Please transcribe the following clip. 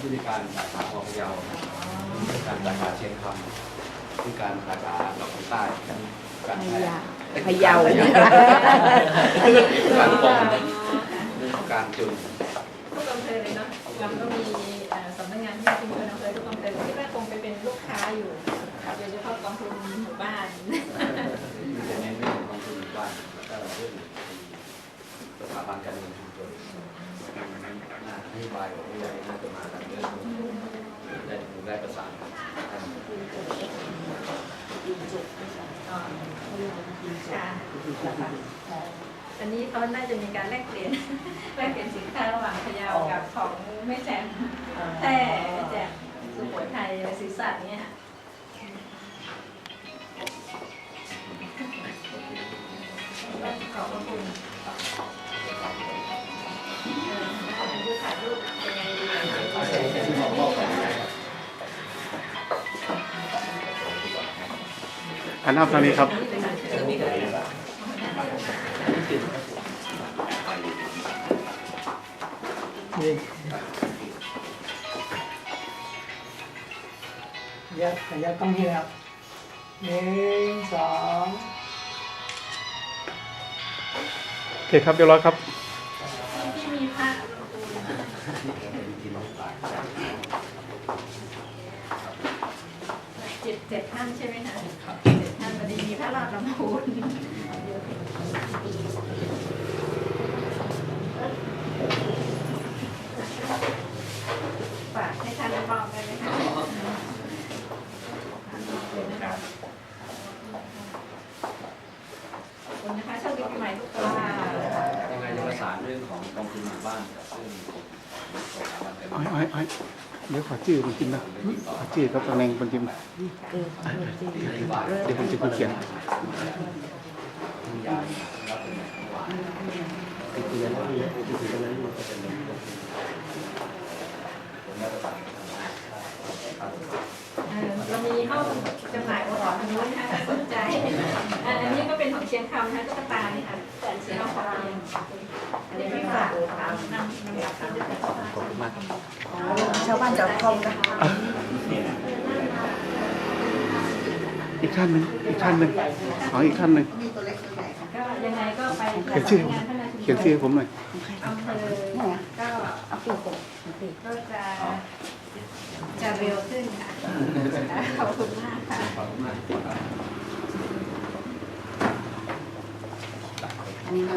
ผู้จัดการสาขาของพะเยาผู้จัดการสาขาเชียงคำผู้จัดการสาขาดอกคำใต้การแพทย์พะเยา การปกการจุน ทุกอำเภอเลยเนาะเราก็มีเอ่อสำนักงานที่ชุมชนอำเภอทุกอำเภอที่ว่าคงไปเป็นลูกค้าอยู่โดยเฉพาะกองทุนหมู่บ้าน มีแต่เน้นเรื่องของกองทุนหมู่บ้านแล้วก็เรื่องสถาบันการเงินชุมชน น่าให้บายของผู้ใหญ่น่าจะมาทางเรื่องได้ได้ประสานกันค่ะอันนี้เขาน่าจะมีการแลกเปลี่ยนแลกเปลี่ยนสินค้าระหว่างพะเยากับของแม่แจ่มแพร่แม่แจ่มสุโขทัยอะไรศรีสัตว์เนี่ยค่ะขอบพระคุณ อันนับทางนี้ครับนี่ยัดยัดต้องนี้นะครับหนึ่งสองโอเคครับเรียบร้อยครับที่มีพระเจ็ดเจ็ดท่านใช่ไหมคะ เจ็ดท่านวันนี้มีพระรอดลำพูนฝากให้ท่านมอบได้ไหมคะขอบคุณนะคะโชคดีปีใหม่ทุกคนยังไงจะประสานเรื่องของกองทุนหมู่บ้านกับซึ่งสถาบันการไอ้เงินไอ้ไอ้ เดี๋ยวขอชื่อมันกินนะขอชื่อครับตำแหน่งมันกินนะนโยบายเดี๋ยวผมจะไปเขียนทุกอย่างรับเป็นของหวานที่คุยกันที่คุยกันนั้นก็เป็นเรื่องผมได้ประสานครับเอ่อเรามีห้องจำหน่ายโอท็อปทางนู้นนะคะถ้าสนใจอะอันนี้ก็เป็นของเชียงคำนะคะตุ๊กตานี่ค่ะแต่เชียงคำเองอันนี้ไม่ฝากนำนำนำกลับที่จะ ขอบคุณมากครับ ชาวบ้านจะคอมกันอีกท่านหนึ่งอีกท่านหนึ่งขออีกท่านหนึ่งก็ยังไงก็ไปเขียนชื่อประสานงานท่านนายเขียนชื่อให้ผมหน่อยอำเภอก็เอาปีกผมปีกก็จะจะเร็วขึ้นค่ะขอบคุณมากค่ะขอบคุณมาก